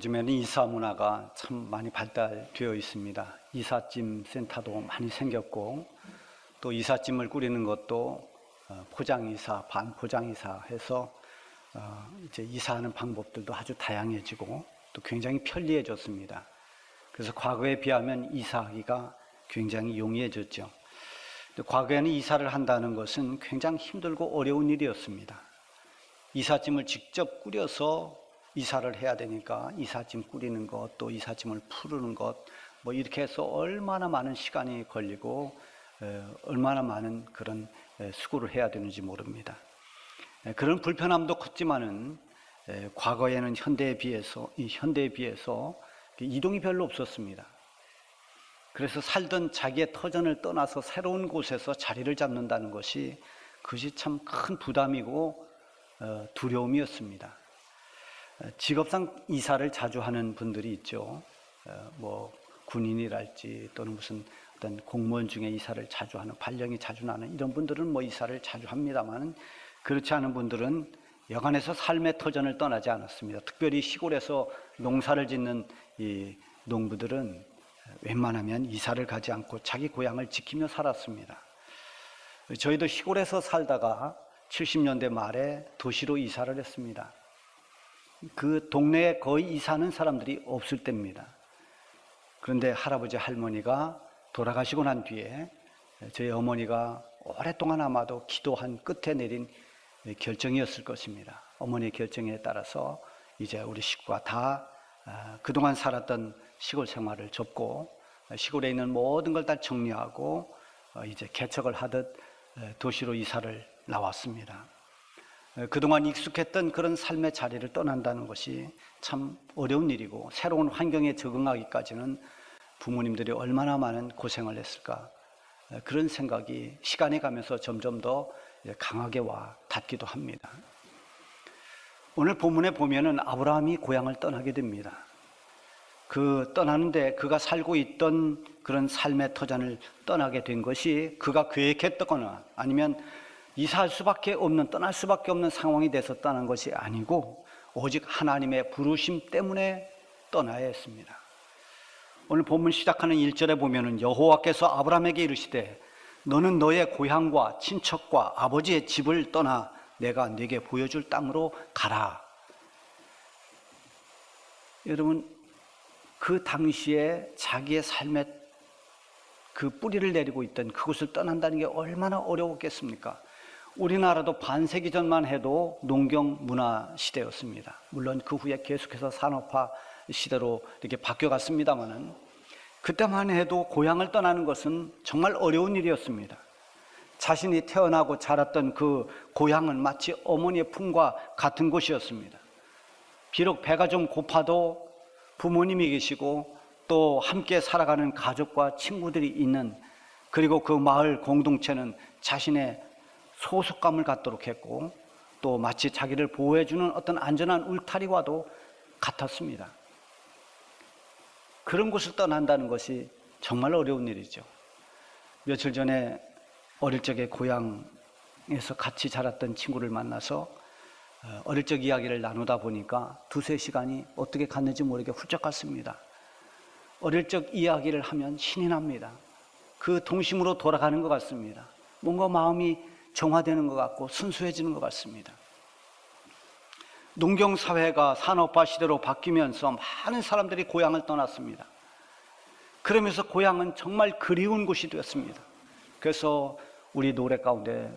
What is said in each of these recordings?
요즘에는 이사 문화가 참 많이 발달되어 있습니다. 이삿짐 센터도 많이 생겼고 또 이삿짐을 꾸리는 것도 어, 포장이사, 반포장이사 해서 어, 이제 이사하는 방법들도 아주 다양해지고 또 굉장히 편리해졌습니다. 그래서 과거에 비하면 이사하기가 굉장히 용이해졌죠. 과거에는 이사를 한다는 것은 굉장히 힘들고 어려운 일이었습니다. 이삿짐을 직접 꾸려서 이사를 해야 되니까 이삿짐 꾸리는 것, 또 이삿짐을 푸르는 것, 뭐 이렇게 해서 얼마나 많은 시간이 걸리고 에, 얼마나 많은 그런 에, 수고를 해야 되는지 모릅니다. 에, 그런 불편함도 컸지만은 에, 과거에는 현대에 비해서 이 현대에 비해서 이동이 별로 없었습니다. 그래서 살던 자기의 터전을 떠나서 새로운 곳에서 자리를 잡는다는 것이 그것이 참 큰 부담이고 어, 두려움이었습니다. 어, 직업상 이사를 자주 하는 분들이 있죠. 어, 뭐 군인이랄지 또는 무슨 어떤 공무원 중에 이사를 자주 하는 발령이 자주 나는 이런 분들은 뭐 이사를 자주 합니다만 그렇지 않은 분들은 여간에서 삶의 터전을 떠나지 않았습니다. 특별히 시골에서 농사를 짓는 이 농부들은 웬만하면 이사를 가지 않고 자기 고향을 지키며 살았습니다. 저희도 시골에서 살다가 70년대 말에 도시로 이사를 했습니다. 그 동네에 거의 이사하는 사람들이 없을 때입니다. 그런데 할아버지 할머니가 돌아가시고 난 뒤에 저희 어머니가 오랫동안 아마도 기도한 끝에 내린 결정이었을 것입니다. 어머니의 결정에 따라서 이제 우리 식구가 다 아, 그동안 살았던 시골 생활을 접고 시골에 있는 모든 걸 다 정리하고 어, 이제 개척을 하듯 도시로 이사를 나왔습니다. 그동안 익숙했던 그런 삶의 자리를 떠난다는 것이 참 어려운 일이고 새로운 환경에 적응하기까지는 부모님들이 얼마나 많은 고생을 했을까 그런 생각이 시간이 가면서 점점 더 강하게 와 닿기도 합니다. 오늘 본문에 보면은 아브라함이 고향을 떠나게 됩니다. 그 떠나는데 그가 살고 있던 그런 삶의 터전을 떠나게 된 것이 그가 계획했거나 아니면 이사할 수밖에 없는 떠날 수밖에 없는 상황이 떠난 것이 아니고 오직 하나님의 부르심 때문에 떠나야 했습니다. 오늘 본문 시작하는 1절에 보면은 여호와께서 아브라함에게 이르시되 너는 너의 고향과 친척과 아버지의 집을 떠나 내가 네게 보여줄 땅으로 가라. 여러분 그 당시에 자기의 삶의 그 뿌리를 내리고 있던 그곳을 떠난다는 게 얼마나 어려웠겠습니까? 우리나라도 반세기 전만 해도 농경 문화 시대였습니다. 물론 그 후에 계속해서 산업화 시대로 이렇게 바뀌어갔습니다만은 그때만 해도 고향을 떠나는 것은 정말 어려운 일이었습니다. 자신이 태어나고 자랐던 그 고향은 마치 어머니의 품과 같은 곳이었습니다. 비록 배가 좀 고파도 부모님이 계시고 또 함께 살아가는 가족과 친구들이 있는 그리고 그 마을 공동체는 자신의 소속감을 갖도록 했고 또 마치 자기를 보호해주는 어떤 안전한 울타리와도 같았습니다. 그런 곳을 떠난다는 것이 정말 어려운 일이죠. 며칠 전에 어릴 적에 고향에서 같이 자랐던 친구를 만나서 어, 어릴 적 이야기를 나누다 보니까 두세 시간이 어떻게 갔는지 모르게 훌쩍 갔습니다. 어릴 적 이야기를 하면 신이 납니다. 그 동심으로 돌아가는 것 같습니다. 뭔가 마음이 정화되는 것 같고 순수해지는 것 같습니다. 농경 사회가 산업화 시대로 바뀌면서 많은 사람들이 고향을 떠났습니다. 그러면서 고향은 정말 그리운 곳이 되었습니다. 그래서 우리 노래 가운데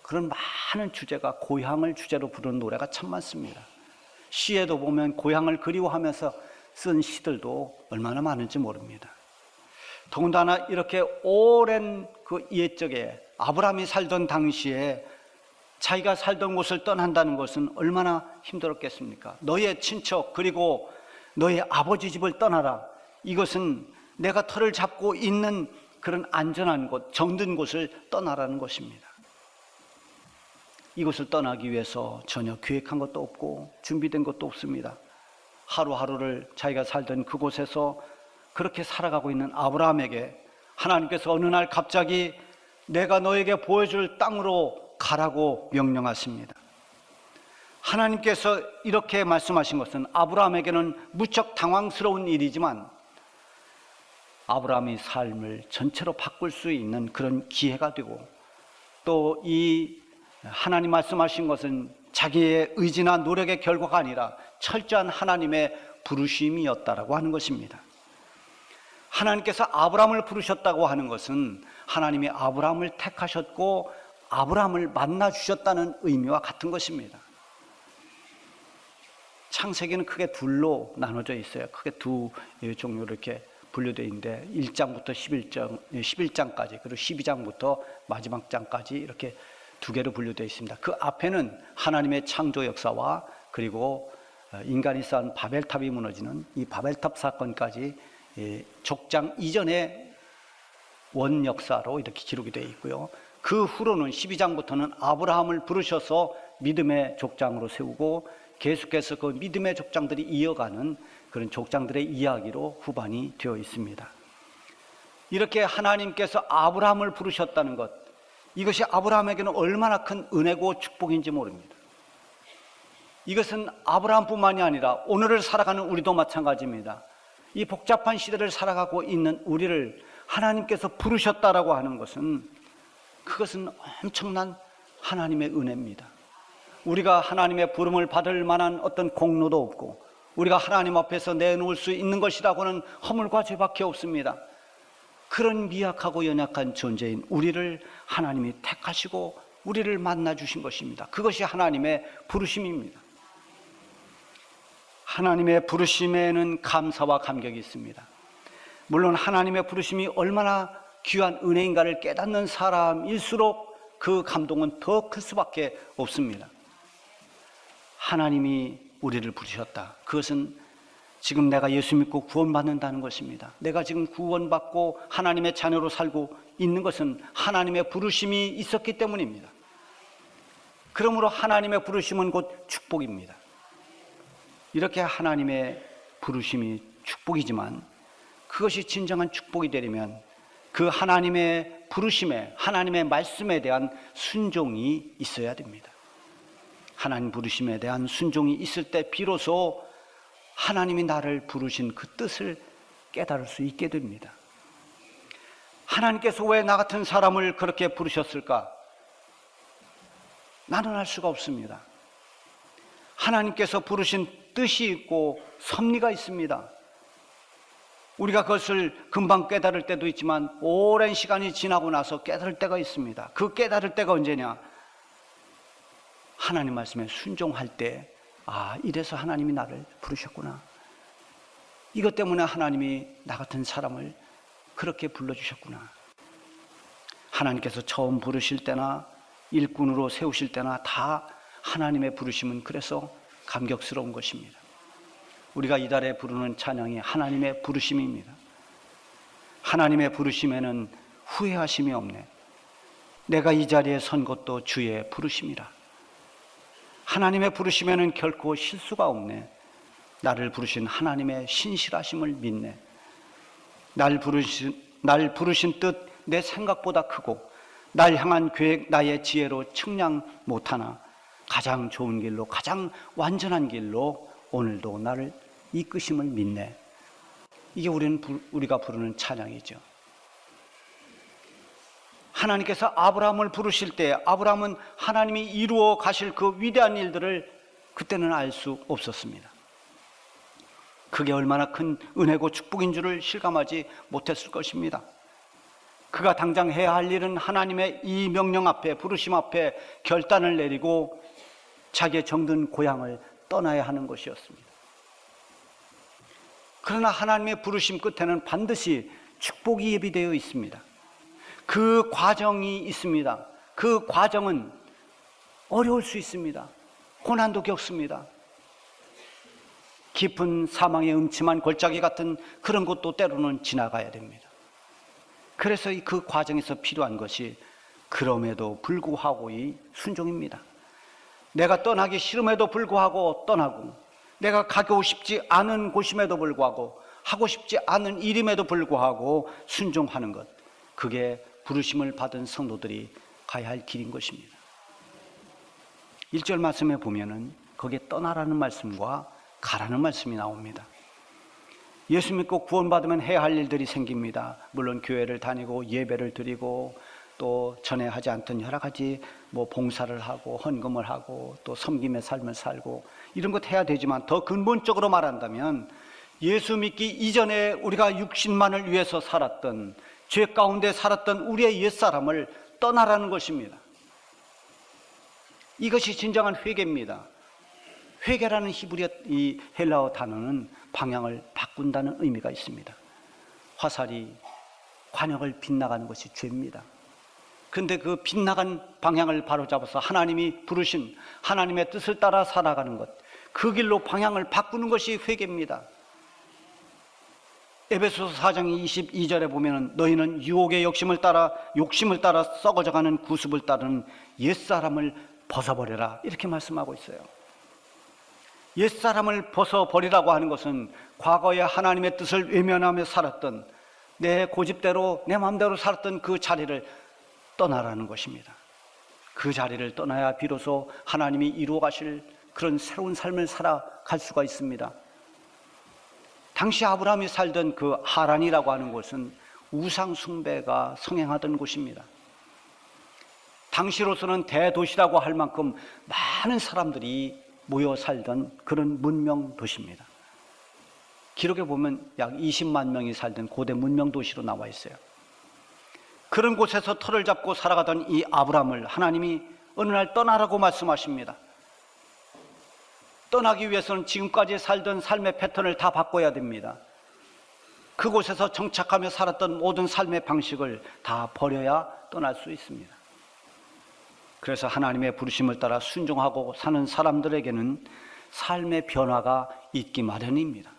그런 많은 주제가 고향을 주제로 부르는 노래가 참 많습니다. 시에도 보면 고향을 그리워하면서 쓴 시들도 얼마나 많은지 모릅니다. 더군다나 이렇게 오랜 그 옛적에 아브라함이 살던 당시에 자기가 살던 곳을 떠난다는 것은 얼마나 힘들었겠습니까? 너의 친척 그리고 너의 아버지 집을 떠나라. 이것은 내가 털을 잡고 있는 그런 안전한 곳, 정든 곳을 떠나라는 것입니다. 이곳을 떠나기 위해서 전혀 계획한 것도 없고 준비된 것도 없습니다. 하루하루를 자기가 살던 그곳에서 그렇게 살아가고 있는 아브라함에게 하나님께서 어느 날 갑자기 내가 너에게 보여줄 땅으로 가라고 명령하십니다. 하나님께서 이렇게 말씀하신 것은 아브라함에게는 무척 당황스러운 일이지만 아브라함의 삶을 전체로 바꿀 수 있는 그런 기회가 되고 또 이 하나님 말씀하신 것은 자기의 의지나 노력의 결과가 아니라 철저한 하나님의 부르심이었다라고 하는 것입니다. 하나님께서 아브라함을 부르셨다고 하는 것은 하나님이 아브라함을 택하셨고 아브라함을 만나 주셨다는 의미와 같은 것입니다. 창세기는 크게 둘로 나눠져 있어요. 크게 두 종류로 이렇게 분류되어 있는데 1장부터 11장, 11장까지 그리고 12장부터 마지막 장까지 이렇게 두 개로 분류되어 있습니다. 그 앞에는 하나님의 창조 역사와 그리고 인간이 쌓은 바벨탑이 무너지는 이 바벨탑 사건까지 예, 족장 이전의 원 역사로 이렇게 기록이 되어 있고요. 그 후로는 12장부터는 아브라함을 부르셔서 믿음의 족장으로 세우고 계속해서 그 믿음의 족장들이 이어가는 그런 족장들의 이야기로 후반이 되어 있습니다. 이렇게 하나님께서 아브라함을 부르셨다는 것, 이것이 아브라함에게는 얼마나 큰 은혜고 축복인지 모릅니다. 이것은 아브라함뿐만이 아니라 오늘을 살아가는 우리도 마찬가지입니다. 이 복잡한 시대를 살아가고 있는 우리를 하나님께서 부르셨다라고 하는 것은 그것은 엄청난 하나님의 은혜입니다. 우리가 하나님의 부름을 받을 만한 어떤 공로도 없고 우리가 하나님 앞에서 내놓을 수 있는 것이라고는 허물과 죄밖에 없습니다. 그런 미약하고 연약한 존재인 우리를 하나님이 택하시고 우리를 만나 주신 것입니다. 그것이 하나님의 부르심입니다. 하나님의 부르심에는 감사와 감격이 있습니다. 물론 하나님의 부르심이 얼마나 귀한 은혜인가를 깨닫는 사람일수록 그 감동은 더 클 수밖에 없습니다. 하나님이 우리를 부르셨다. 그것은 지금 내가 예수 믿고 구원받는다는 것입니다. 내가 지금 구원받고 하나님의 자녀로 살고 있는 것은 하나님의 부르심이 있었기 때문입니다. 그러므로 하나님의 부르심은 곧 축복입니다. 이렇게 하나님의 부르심이 축복이지만 그것이 진정한 축복이 되려면 그 하나님의 부르심에 하나님의 말씀에 대한 순종이 있어야 됩니다. 하나님 부르심에 대한 순종이 있을 때 비로소 하나님이 나를 부르신 그 뜻을 깨달을 수 있게 됩니다. 하나님께서 왜 나 같은 사람을 그렇게 부르셨을까? 나는 알 수가 없습니다. 하나님께서 부르신 뜻이 있고 섭리가 있습니다. 우리가 그것을 금방 깨달을 때도 있지만 오랜 시간이 지나고 나서 깨달을 때가 있습니다. 그 깨달을 때가 언제냐? 하나님 말씀에 순종할 때, 아, 이래서 하나님이 나를 부르셨구나. 이것 때문에 하나님이 나 같은 사람을 그렇게 불러주셨구나. 하나님께서 처음 부르실 때나 일꾼으로 세우실 때나 다 하나님의 부르심은 그래서 감격스러운 것입니다. 우리가 이달에 부르는 찬양이 하나님의 부르심입니다. 하나님의 부르심에는 후회하심이 없네. 내가 이 자리에 선 것도 주의 부르심이라. 하나님의 부르심에는 결코 실수가 없네. 나를 부르신 하나님의 신실하심을 믿네. 날 부르신, 날 부르신 뜻 내 생각보다 크고 날 향한 계획 나의 지혜로 측량 못하나 가장 좋은 길로 가장 완전한 길로 오늘도 나를 이끄심을 믿네. 이게 우리는 부, 우리가 부르는 찬양이죠. 하나님께서 아브라함을 부르실 때 아브라함은 하나님이 이루어 가실 그 위대한 일들을 그때는 알 수 없었습니다. 그게 얼마나 큰 은혜고 축복인 줄을 실감하지 못했을 것입니다. 그가 당장 해야 할 일은 하나님의 이 명령 앞에 부르심 앞에 결단을 내리고 자기의 정든 고향을 떠나야 하는 것이었습니다. 그러나 하나님의 부르심 끝에는 반드시 축복이 예비되어 있습니다. 그 과정이 있습니다. 그 과정은 어려울 수 있습니다. 고난도 겪습니다. 깊은 사망의 음침한 골짜기 같은 그런 것도 때로는 지나가야 됩니다. 그래서 그 과정에서 필요한 것이 그럼에도 불구하고의 순종입니다. 내가 떠나기 싫음에도 불구하고 떠나고 내가 가고 싶지 않은 곳임에도 불구하고 하고 싶지 않은 일임에도 불구하고 순종하는 것. 그게 부르심을 받은 성도들이 가야 할 길인 것입니다. 1절 말씀에 보면은 거기에 떠나라는 말씀과 가라는 말씀이 나옵니다. 예수 믿고 구원받으면 해야 할 일들이 생깁니다. 물론 교회를 다니고 예배를 드리고 또 전에 하지 않던 여러 가지 뭐 봉사를 하고 헌금을 하고 또 섬김의 삶을 살고 이런 것 해야 되지만 더 근본적으로 말한다면 예수 믿기 이전에 우리가 육신만을 위해서 살았던 죄 가운데 살았던 우리의 옛사람을 떠나라는 것입니다. 이것이 진정한 회개입니다. 회개라는 히브리어 이 헬라어 단어는 방향을 바꾼다는 의미가 있습니다. 화살이 관역을 빗나가는 것이 죄입니다. 그런데 그 빗나간 방향을 바로잡아서 하나님이 부르신 하나님의 뜻을 따라 살아가는 것, 그 길로 방향을 바꾸는 것이 회개입니다. 에베소서 4장 22절에 보면은 너희는 유혹의 욕심을 따라 욕심을 따라 썩어져 가는 구습을 따르는 옛사람을 벗어버려라 이렇게 말씀하고 있어요. 옛사람을 벗어버리라고 하는 것은 과거에 하나님의 뜻을 외면하며 살았던 내 고집대로 내 마음대로 살았던 그 자리를 떠나라는 것입니다. 그 자리를 떠나야 비로소 하나님이 이루어 가실 그런 새로운 삶을 살아갈 수가 있습니다. 당시 아브라함이 살던 그 하란이라고 하는 곳은 우상 숭배가 성행하던 곳입니다. 당시로서는 대도시라고 할 만큼 많은 사람들이 모여 살던 그런 문명 도시입니다. 기록에 보면 약 20만 명이 살던 고대 문명 도시로 나와 있어요. 그런 곳에서 터를 잡고 살아가던 이 아브라함을 하나님이 어느 날 떠나라고 말씀하십니다. 떠나기 위해서는 지금까지 살던 삶의 패턴을 다 바꿔야 됩니다. 그곳에서 정착하며 살았던 모든 삶의 방식을 다 버려야 떠날 수 있습니다. 그래서 하나님의 부르심을 따라 순종하고 사는 사람들에게는 삶의 변화가 있기 마련입니다.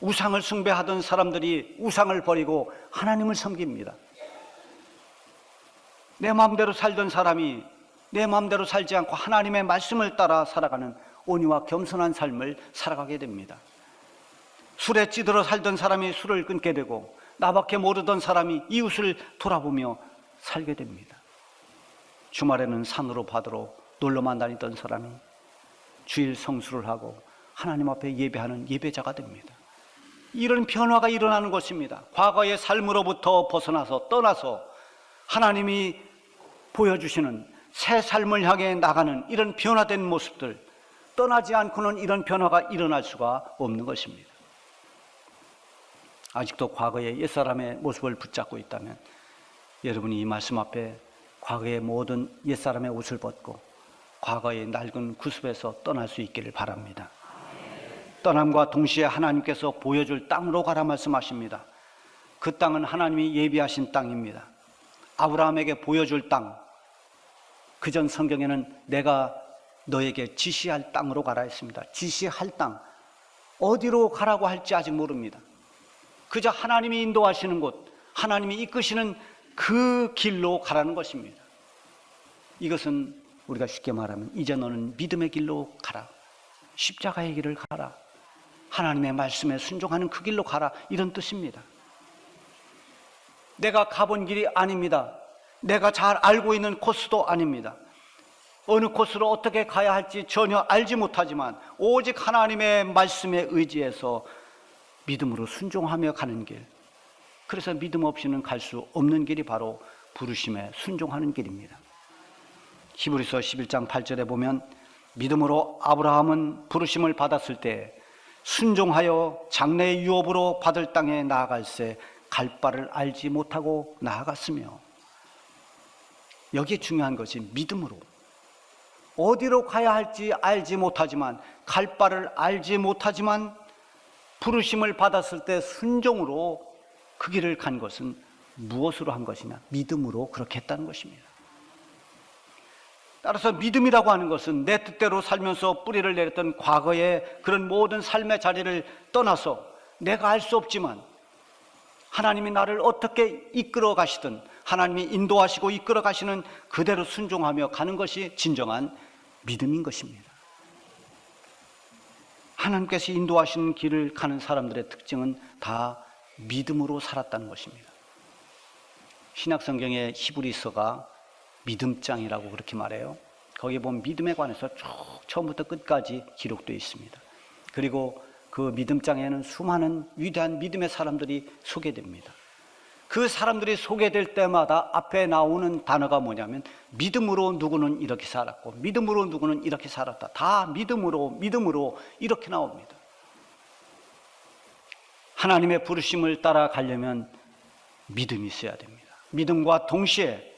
우상을 숭배하던 사람들이 우상을 버리고 하나님을 섬깁니다. 내 마음대로 살던 사람이 내 마음대로 살지 않고 하나님의 말씀을 따라 살아가는 온유와 겸손한 삶을 살아가게 됩니다. 술에 찌들어 살던 사람이 술을 끊게 되고 나밖에 모르던 사람이 이웃을 돌아보며 살게 됩니다. 주말에는 산으로 바다로 놀러만 다니던 사람이 주일 성수를 하고 하나님 앞에 예배하는 예배자가 됩니다. 이런 변화가 일어나는 것입니다. 과거의 삶으로부터 벗어나서 떠나서 하나님이 보여주시는 새 삶을 향해 나가는 이런 변화된 모습들 떠나지 않고는 이런 변화가 일어날 수가 없는 것입니다. 아직도 과거의 옛사람의 모습을 붙잡고 있다면 여러분이 이 말씀 앞에 과거의 모든 옛사람의 옷을 벗고 과거의 낡은 구습에서 떠날 수 있기를 바랍니다. 떠남과 동시에 하나님께서 보여줄 땅으로 가라 말씀하십니다. 그 땅은 하나님이 예비하신 땅입니다. 아브라함에게 보여줄 땅, 그 전 성경에는 내가 너에게 지시할 땅으로 가라 했습니다. 지시할 땅. 어디로 가라고 할지 아직 모릅니다. 그저 하나님이 인도하시는 곳, 하나님이 이끄시는 그 길로 가라는 것입니다. 이것은 우리가 쉽게 말하면 이제 너는 믿음의 길로 가라. 십자가의 길을 가라. 하나님의 말씀에 순종하는 그 길로 가라. 이런 뜻입니다. 내가 가본 길이 아닙니다. 내가 잘 알고 있는 코스도 아닙니다. 어느 코스로 어떻게 가야 할지 전혀 알지 못하지만 오직 하나님의 말씀에 의지해서 믿음으로 순종하며 가는 길. 그래서 믿음 없이는 갈 수 없는 길이 바로 부르심에 순종하는 길입니다. 히브리서 11장 8절에 보면 믿음으로 아브라함은 부르심을 받았을 때 순종하여 장래의 유업으로 받을 땅에 나아갈새 갈 바를 알지 못하고 나아갔으며 여기에 중요한 것이 믿음으로 어디로 가야 할지 알지 못하지만 갈 바를 알지 못하지만 부르심을 받았을 때 순종으로 그 길을 간 것은 무엇으로 한 것이냐? 믿음으로 그렇게 했다는 것입니다. 따라서 믿음이라고 하는 것은 내 뜻대로 살면서 뿌리를 내렸던 과거의 그런 모든 삶의 자리를 떠나서 내가 알 수 없지만 하나님이 나를 어떻게 이끌어 가시든 하나님이 인도하시고 이끌어 가시는 그대로 순종하며 가는 것이 진정한 믿음인 것입니다. 하나님께서 인도하시는 길을 가는 사람들의 특징은 다 믿음으로 살았다는 것입니다. 신약 성경의 히브리서가 믿음장이라고 그렇게 말해요. 거기 보면 믿음에 관해서 쭉 처음부터 끝까지 기록되어 있습니다. 그리고 그 믿음장에는 수많은 위대한 믿음의 사람들이 소개됩니다. 그 사람들이 소개될 때마다 앞에 나오는 단어가 뭐냐면 믿음으로 누구는 이렇게 살았고 믿음으로 누구는 이렇게 살았다. 다 믿음으로 믿음으로 이렇게 나옵니다. 하나님의 부르심을 따라가려면 믿음이 있어야 됩니다. 믿음과 동시에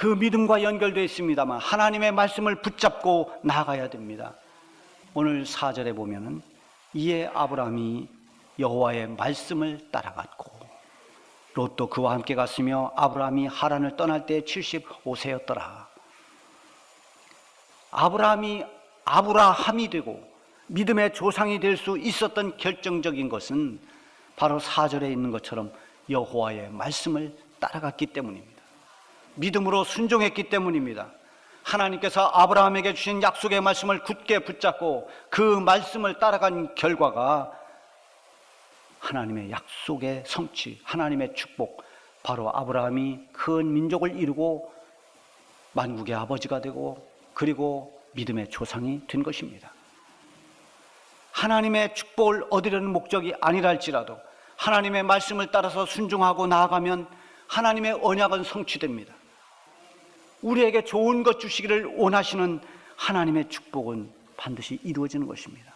그 믿음과 연결되어 있습니다만 하나님의 말씀을 붙잡고 나아가야 됩니다. 오늘 4절에 보면은 이에 아브라함이 여호와의 말씀을 따라갔고 롯도 그와 함께 갔으며 아브라함이 하란을 떠날 때 75세였더라. 아브라함이 아브라함이 되고 믿음의 조상이 될 수 있었던 결정적인 것은 바로 4절에 있는 것처럼 여호와의 말씀을 따라갔기 때문입니다. 믿음으로 순종했기 때문입니다. 하나님께서 아브라함에게 주신 약속의 말씀을 굳게 붙잡고 그 말씀을 따라간 결과가 하나님의 약속의 성취, 하나님의 축복, 바로 아브라함이 큰 민족을 이루고 만국의 아버지가 되고 그리고 믿음의 조상이 된 것입니다. 하나님의 축복을 얻으려는 목적이 아니랄지라도 하나님의 말씀을 따라서 순종하고 나아가면 하나님의 언약은 성취됩니다. 우리에게 좋은 것 주시기를 원하시는 하나님의 축복은 반드시 이루어지는 것입니다.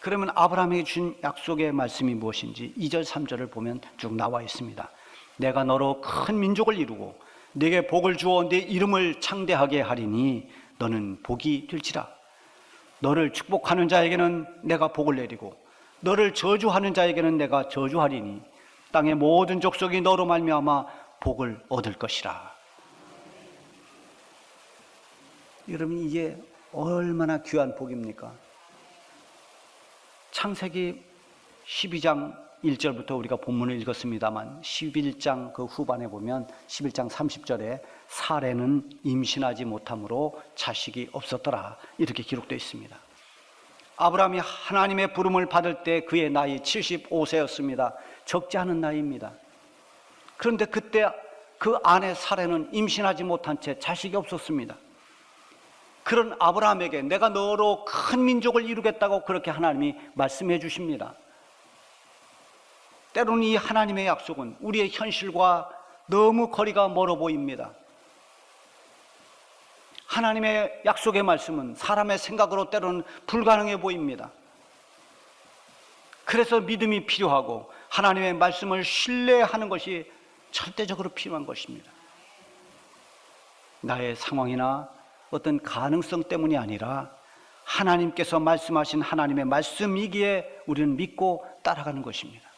그러면 아브라함에게 주신 약속의 말씀이 무엇인지 2절, 3절을 보면 쭉 나와 있습니다. 내가 너로 큰 민족을 이루고 네게 복을 주어 네 이름을 창대하게 하리니 너는 복이 될지라. 너를 축복하는 자에게는 내가 복을 내리고 너를 저주하는 자에게는 내가 저주하리니 땅의 모든 족속이 너로 말미암아 복을 얻을 것이라. 여러분 이게 얼마나 귀한 복입니까? 창세기 12장 1절부터 우리가 본문을 읽었습니다만 11장 그 후반에 보면 11장 30절에 사례는 임신하지 못함으로 자식이 없었더라 이렇게 기록되어 있습니다. 아브라함이 하나님의 부름을 받을 때 그의 나이 75세였습니다. 적지 않은 나이입니다. 그런데 그때 그 아내 사례는 임신하지 못한 채 자식이 없었습니다. 그런 아브라함에게 내가 너로 큰 민족을 이루겠다고 그렇게 하나님이 말씀해 주십니다. 때로는 이 하나님의 약속은 우리의 현실과 너무 거리가 멀어 보입니다. 하나님의 약속의 말씀은 사람의 생각으로 때로는 불가능해 보입니다. 그래서 믿음이 필요하고 하나님의 말씀을 신뢰하는 것이 절대적으로 필요한 것입니다. 나의 상황이나 어떤 가능성 때문이 아니라 하나님께서 말씀하신 하나님의 말씀이기에 우리는 믿고 따라가는 것입니다.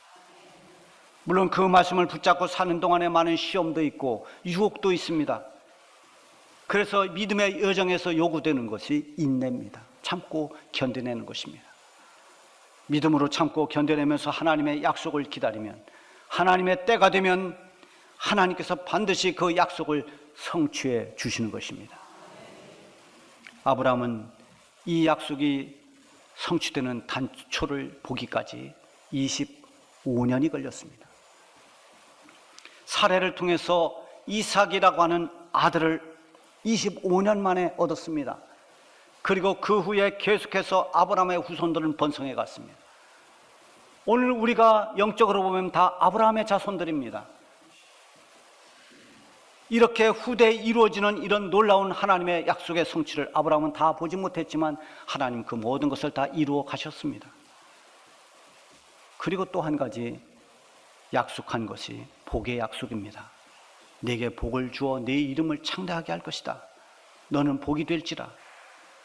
물론 그 말씀을 붙잡고 사는 동안에 많은 시험도 있고 유혹도 있습니다. 그래서 믿음의 여정에서 요구되는 것이 인내입니다. 참고 견뎌내는 것입니다. 믿음으로 참고 견뎌내면서 하나님의 약속을 기다리면 하나님의 때가 되면 하나님께서 반드시 그 약속을 성취해 주시는 것입니다. 아브라함은 이 약속이 성취되는 단초를 보기까지 25년이 걸렸습니다. 사례를 통해서 이삭이라고 하는 아들을 25년 만에 얻었습니다. 그리고 그 후에 계속해서 아브라함의 후손들은 번성해 갔습니다. 오늘 우리가 영적으로 보면 다 아브라함의 자손들입니다. 이렇게 후대에 이루어지는 이런 놀라운 하나님의 약속의 성취를 아브라함은 다 보지 못했지만 하나님 그 모든 것을 다 이루어 가셨습니다. 그리고 또 한 가지 약속한 것이 복의 약속입니다. 내게 복을 주어 내 이름을 창대하게 할 것이다. 너는 복이 될지라.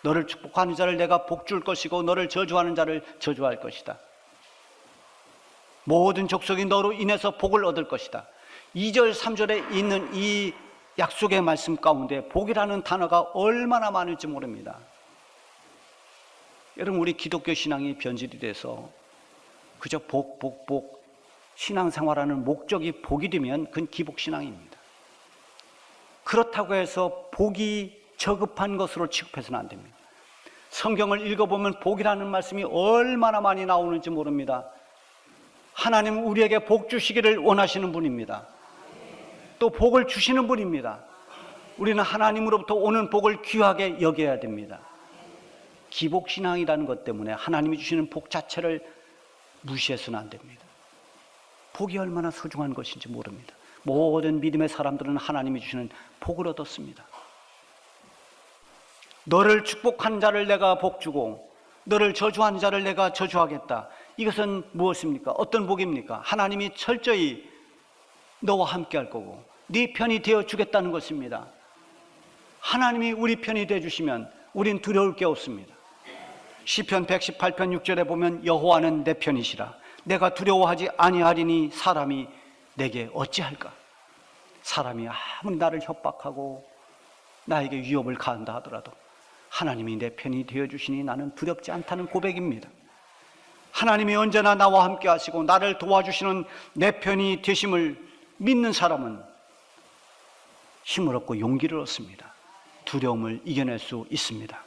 너를 축복하는 자를 내가 복 줄 것이고 너를 저주하는 자를 저주할 것이다. 모든 족속이 너로 인해서 복을 얻을 것이다. 2절, 3절에 있는 이 약속의 말씀 가운데 복이라는 단어가 얼마나 많을지 모릅니다. 여러분, 우리 기독교 신앙이 변질이 돼서 그저 복, 복, 복, 신앙생활하는 목적이 복이 되면 그건 기복신앙입니다. 그렇다고 해서 복이 저급한 것으로 취급해서는 안 됩니다. 성경을 읽어보면 복이라는 말씀이 얼마나 많이 나오는지 모릅니다. 하나님은 우리에게 복 주시기를 원하시는 분입니다. 또 복을 주시는 분입니다. 우리는 하나님으로부터 오는 복을 귀하게 여겨야 됩니다. 기복신앙이라는 것 때문에 하나님이 주시는 복 자체를 무시해서는 안 됩니다. 복이 얼마나 소중한 것인지 모릅니다. 모든 믿음의 사람들은 하나님이 주시는 복을 얻었습니다. 너를 축복한 자를 내가 복주고 너를 저주한 자를 내가 저주하겠다. 이것은 무엇입니까? 어떤 복입니까? 하나님이 철저히 너와 함께 할 거고 네 편이 되어 주겠다는 것입니다. 하나님이 우리 편이 되어 주시면 우린 두려울 게 없습니다. 시편 118편 6절에 보면 여호와는 내 편이시라 내가 두려워하지 아니하리니 사람이 내게 어찌할까? 사람이 아무리 나를 협박하고 나에게 위협을 가한다 하더라도 하나님이 내 편이 되어 주시니 나는 두렵지 않다는 고백입니다. 하나님이 언제나 나와 함께 하시고 나를 도와주시는 내 편이 되심을 믿는 사람은 힘을 얻고 용기를 얻습니다. 두려움을 이겨낼 수 있습니다.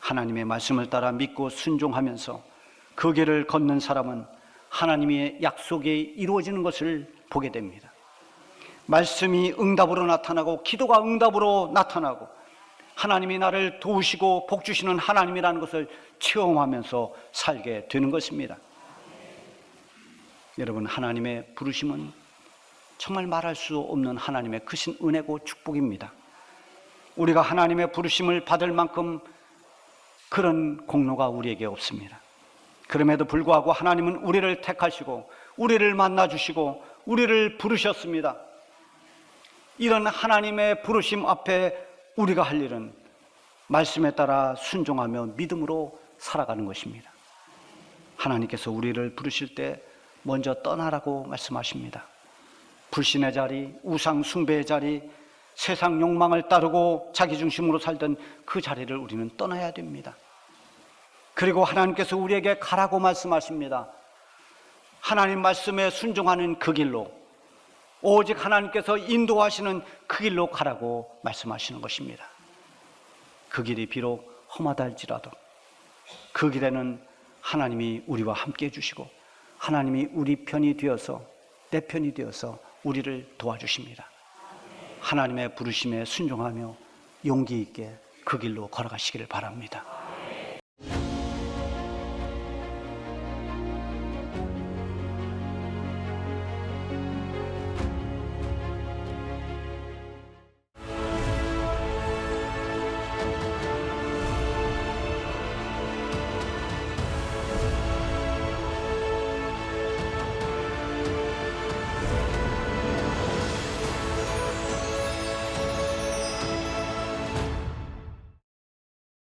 하나님의 말씀을 따라 믿고 순종하면서 그 길을 걷는 사람은 하나님의 약속이 이루어지는 것을 보게 됩니다. 말씀이 응답으로 나타나고 기도가 응답으로 나타나고 하나님이 나를 도우시고 복 주시는 하나님이라는 것을 체험하면서 살게 되는 것입니다. 여러분 하나님의 부르심은 정말 말할 수 없는 하나님의 크신 은혜고 축복입니다. 우리가 하나님의 부르심을 받을 만큼 그런 공로가 우리에게 없습니다. 그럼에도 불구하고 하나님은 우리를 택하시고 우리를 만나 주시고 우리를 부르셨습니다. 이런 하나님의 부르심 앞에 우리가 할 일은 말씀에 따라 순종하며 믿음으로 살아가는 것입니다. 하나님께서 우리를 부르실 때 먼저 떠나라고 말씀하십니다. 불신의 자리, 우상 숭배의 자리, 세상 욕망을 따르고 자기 중심으로 살던 그 자리를 우리는 떠나야 됩니다. 그리고 하나님께서 우리에게 가라고 말씀하십니다. 하나님 말씀에 순종하는 그 길로 오직 하나님께서 인도하시는 그 길로 가라고 말씀하시는 것입니다. 그 길이 비록 험하다 할지라도 그 길에는 하나님이 우리와 함께 해주시고 하나님이 우리 편이 되어서 내 편이 되어서 우리를 도와주십니다. 하나님의 부르심에 순종하며 용기 있게 그 길로 걸어가시기를 바랍니다.